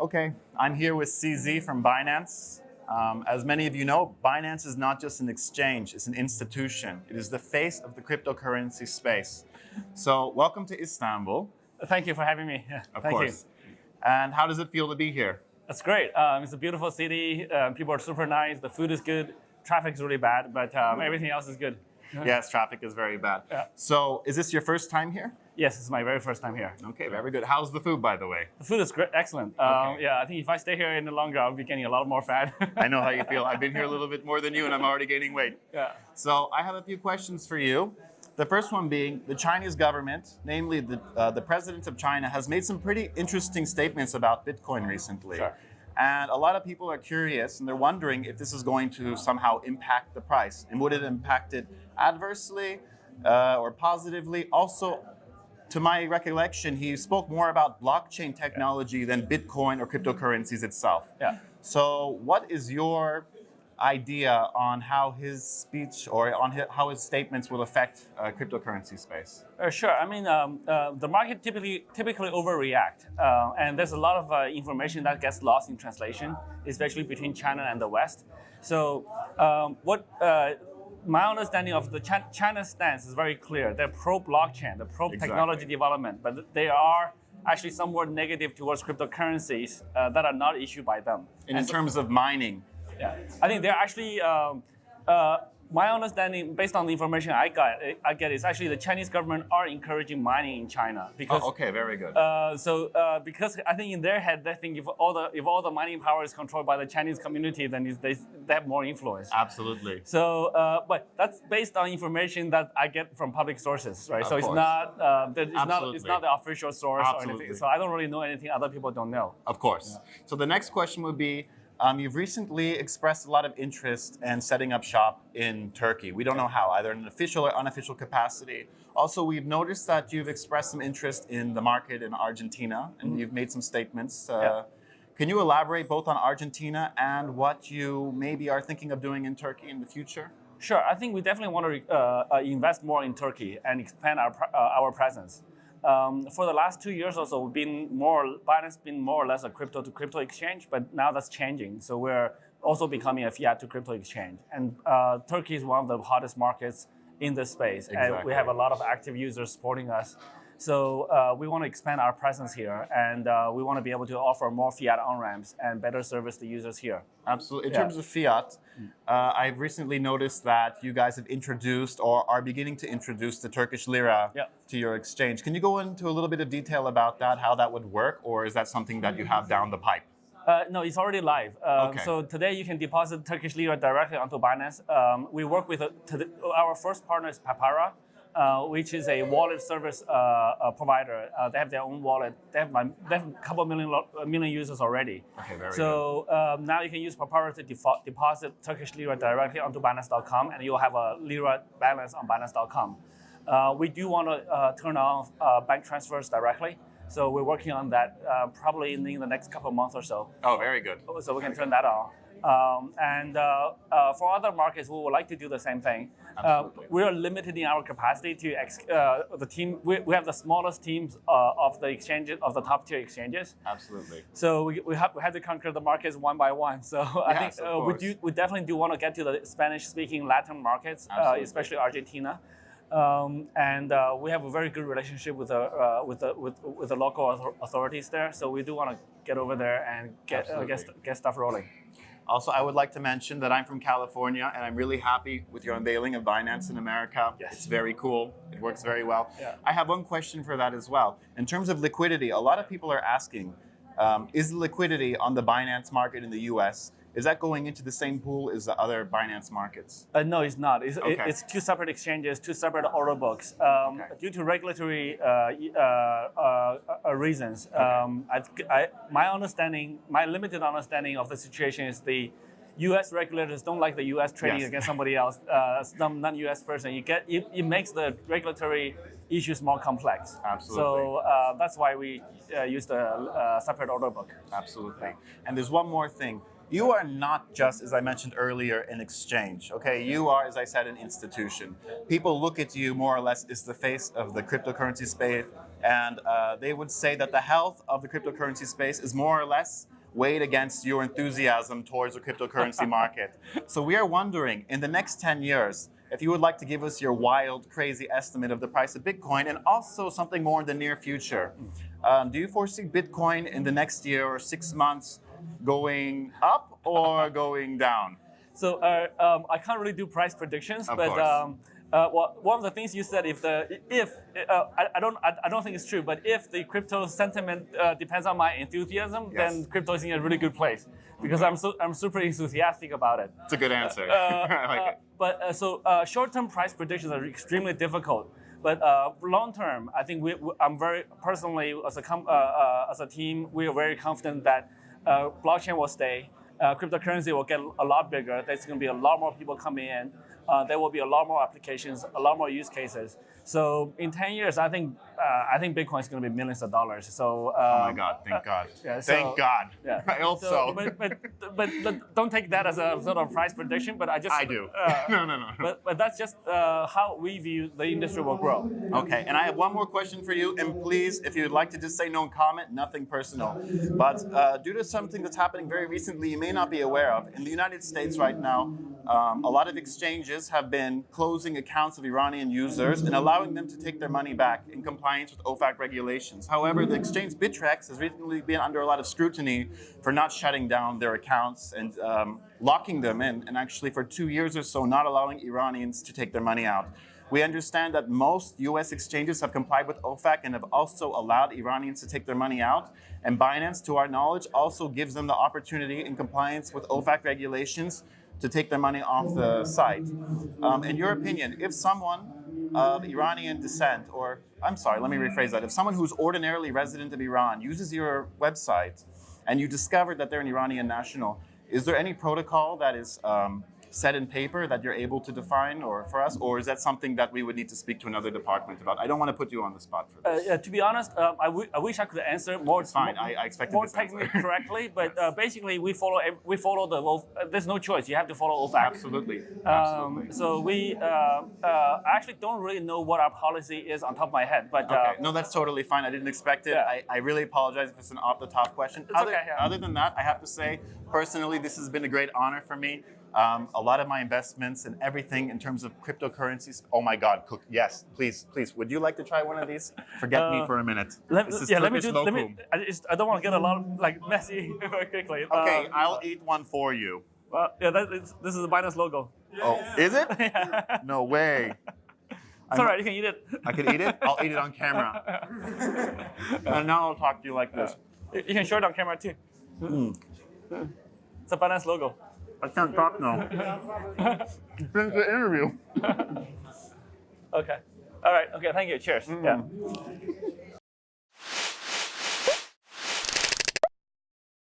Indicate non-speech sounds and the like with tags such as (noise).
Okay, I'm here with CZ from Binance. Um, as many of you know, Binance is not just an exchange, it's an institution. It is the face of the cryptocurrency space. So, welcome to Istanbul, Thank you for having me. Yeah, of thank course. You. And how does it feel to be here? It's great. Um, it's a beautiful city. Uh, people are super nice. The food is good. Traffic's really bad, but um, everything else is good. Yes, traffic is very bad. Yeah. So, is this your first time here? Yes, it's my very first time here. Okay, very good. How's the food, by the way? The food is great, excellent. Um, Okay. Yeah, I think if I stay here any longer, I'll be getting a lot more fat. I know how you feel. (laughs) I've been here a little bit more than you, and I'm already gaining weight. yeah. So I have a few questions for you. The first one being the Chinese government, namely the, uh, the president of China, has made some pretty interesting statements about Bitcoin recently. Sure. And a lot of people are curious and they're wondering if this is going to somehow impact the price. And would it impact it adversely uh, or positively? Also, to my recollection, he spoke more about blockchain technology than Bitcoin or cryptocurrencies itself. Yeah. So, what is your idea on how his speech or on hi- how his statements will affect uh, cryptocurrency space? Uh, sure. I mean, um, uh, the market typically typically overreact, uh, and there's a lot of uh, information that gets lost in translation, especially between China and the West. So, um, what uh, my understanding of the Chi- China's stance is very clear. They're pro blockchain, they're pro technology Exactly. development, but they are actually somewhat negative towards cryptocurrencies uh, that are not issued by them. And in so- terms of mining, yeah, I think they're actually. Um, uh, my understanding, based on the information I got, I get is actually the Chinese government are encouraging mining in China because. oh, okay, very good. Uh, so uh, because I think in their head they think if all the if all the mining power is controlled by the Chinese community, then it's, they they have more influence. Absolutely. So, uh, but that's based on information that I get from public sources, right? Of so it's course. not uh, it's not it's Absolutely. not the official source or anything. So I don't really know anything other people don't know. Of course. So the next question would be. Um, you've recently expressed a lot of interest in setting up shop in Turkey. We don't know how, either in an official or unofficial capacity. Also, we've noticed that you've expressed some interest in the market in Argentina, and you've made some statements. Uh, Yeah. Can you elaborate both on Argentina and what you maybe are thinking of doing in Turkey in the future? Sure, I think we definitely want to uh, uh, invest more in Turkey and expand our uh, our presence. Um, for the last two years or so, we've been more Binance been more or less a crypto to crypto exchange, but now that's changing. So we're also becoming a fiat to crypto exchange, and uh, Turkey is one of the hottest markets in this space, and we have a lot of active users supporting us. So uh, we want to expand our presence here, and uh, we want to be able to offer more fiat on ramps and better service the users here. Absolutely. In Yeah. terms of fiat, uh, I've recently noticed that you guys have introduced or are beginning to introduce the Turkish lira Yeah. to your exchange. Can you go into a little bit of detail about that, how that would work, or is that something that you have down the pipe? Uh, no, it's already live. Um, Okay. So today you can deposit Turkish lira directly onto Binance. Um, we work with a, to the, our first partner is Papara, uh, which is a wallet service uh, uh, provider. Uh, they have their own wallet. They have, my, they have a couple million lo- million users already. Okay, very so um, now you can use Papara to deposit Turkish lira directly onto Binance.com, and you'll have a lira balance on Binance.com. Uh, we do want to uh, turn on uh, bank transfers directly. So we're working on that uh, probably in the next couple of months or so Oh, very good. so we can turn that on. Um, and uh, uh, for other markets, we would like to do the same thing. Uh, we are limited in our capacity to ex- uh, the team. We, we have the smallest teams uh, of the exchanges of the top tier exchanges. Absolutely. So we, we, have, we had to conquer the markets one by one. So (laughs) I Yes, think uh, we do we definitely do want to get to the Spanish-speaking Latin markets, uh, especially Argentina. Um, and uh, we have a very good relationship with the uh, with the with, with the local authorities there. So we do want to get over there and get uh, get, get stuff rolling. Also, I would like to mention that I'm from California and I'm really happy with your unveiling of Binance in America. Yes. It's very cool. It works very well. Yeah. I have one question for that as well. In terms of liquidity, a lot of people are asking um, is the liquidity on the Binance market in the US is that going into the same pool as the other Binance markets? Uh, no, it's not. It's, Okay. it's two separate exchanges, two separate order books. Um, Okay. Due to regulatory uh, uh, uh, uh, reasons, um, I, I, my understanding, my limited understanding of the situation is the U.S. regulators don't like the U.S. trading Yes. against somebody else, uh, some non-U.S. person. You get it, it makes the regulatory issues more complex. Absolutely. So uh, that's why we uh, use the uh, separate order book. Absolutely. And there's one more thing. You are not just, as I mentioned earlier, an exchange. Okay, you are, as I said, an institution. People look at you more or less as the face of the cryptocurrency space, and uh, they would say that the health of the cryptocurrency space is more or less weighed against your enthusiasm towards the cryptocurrency (laughs) market. So we are wondering, in the next 10 years, if you would like to give us your wild, crazy estimate of the price of Bitcoin and also something more in the near future. Um, do you foresee Bitcoin in the next year or six months going up or (laughs) going down? So uh, um, I can't really do price predictions, Of but um, uh, well, one of the things you said, if the if uh, I, I don't I, I don't think it's true, but if the crypto sentiment uh, depends on my enthusiasm, then crypto is in a really good place because I'm so I'm super enthusiastic about it. It's a good answer. (laughs) Uh, I like uh, it. But uh, so uh, short-term price predictions are extremely difficult. But uh, long-term, I think we, we, I'm very personally as a com- uh, uh, as a team, we are very confident that uh, blockchain will stay. Uh, cryptocurrency will get a lot bigger. There's going to be a lot more people coming in. Uh, there will be a lot more applications, a lot more use cases. So in 10 years, I think uh, I think Bitcoin is going to be millions of dollars. So Oh my um, God, thank God. yeah, so- thank God. yeah. (laughs) I hope so. But, but, but, but don't take that as a sort of price prediction. But I just I do. Uh, (laughs) no, no, no. but, but that's just uh, how we view the industry will grow. Okay, and I have one more question for you. And please, if you'd like to just say no comment, nothing personal. But uh, due to something that's happening very recently, you may not be aware of, in the United States right now, um, a lot of exchanges have been closing accounts of Iranian users and allowing them to take their money back in compliance with OFAC regulations. However, the exchange Bittrex has recently been under a lot of scrutiny for not shutting down their accounts and um, locking them in, and actually for two years or so, not allowing Iranians to take their money out. We understand that most US exchanges have complied with OFAC and have also allowed Iranians to take their money out. And Binance, to our knowledge, also gives them the opportunity in compliance with OFAC regulations to take their money off the site. Um, in your opinion, if someone of Iranian descent, or I'm sorry, let me rephrase that, if someone who's ordinarily resident of Iran uses your website and you discover that they're an Iranian national, is there any protocol that is um, set in paper that you're able to define or for us, or is that something that we would need to speak to another department about? I don't want to put you on the spot for Uh, this. yeah, to be honest, um, I, w- I wish I could answer more. It's fine. I- I expected more technically (laughs) correctly, but uh, basically we follow we follow the. Uh, there's no choice. You have to follow OFAC. Absolutely. Um, Absolutely. so we uh, uh, actually don't really know what our policy is on top of my head, but uh, Okay, no, that's totally fine. I didn't expect it. Yeah. I, I really apologize if it's an off the top question. It's other, okay, yeah. other than that, I have to say, personally, this has been a great honor for me. Um, a lot of my investments and everything in terms of cryptocurrencies. Oh my God, Cook. Yes, please, please. Would you like to try one of these? Forget me Uh, for a minute. Let, this is yeah, let me do. Let me. I, just, I don't want to get a lot of, like messy (laughs) very quickly. Okay, Uh, I'll eat one for you. uh, yeah, that is, this is the Binance logo. Oh, is it? (laughs) Yeah. No way. It's all right. You can eat it. I can eat it? I'll eat it on camera. (laughs) And now I'll talk to you like this. You you can show it on camera too. It's a Binance logo. I can't talk now. Finish the interview. (laughs) Okay. All right. Okay. Thank you. Cheers. Mm. Yeah.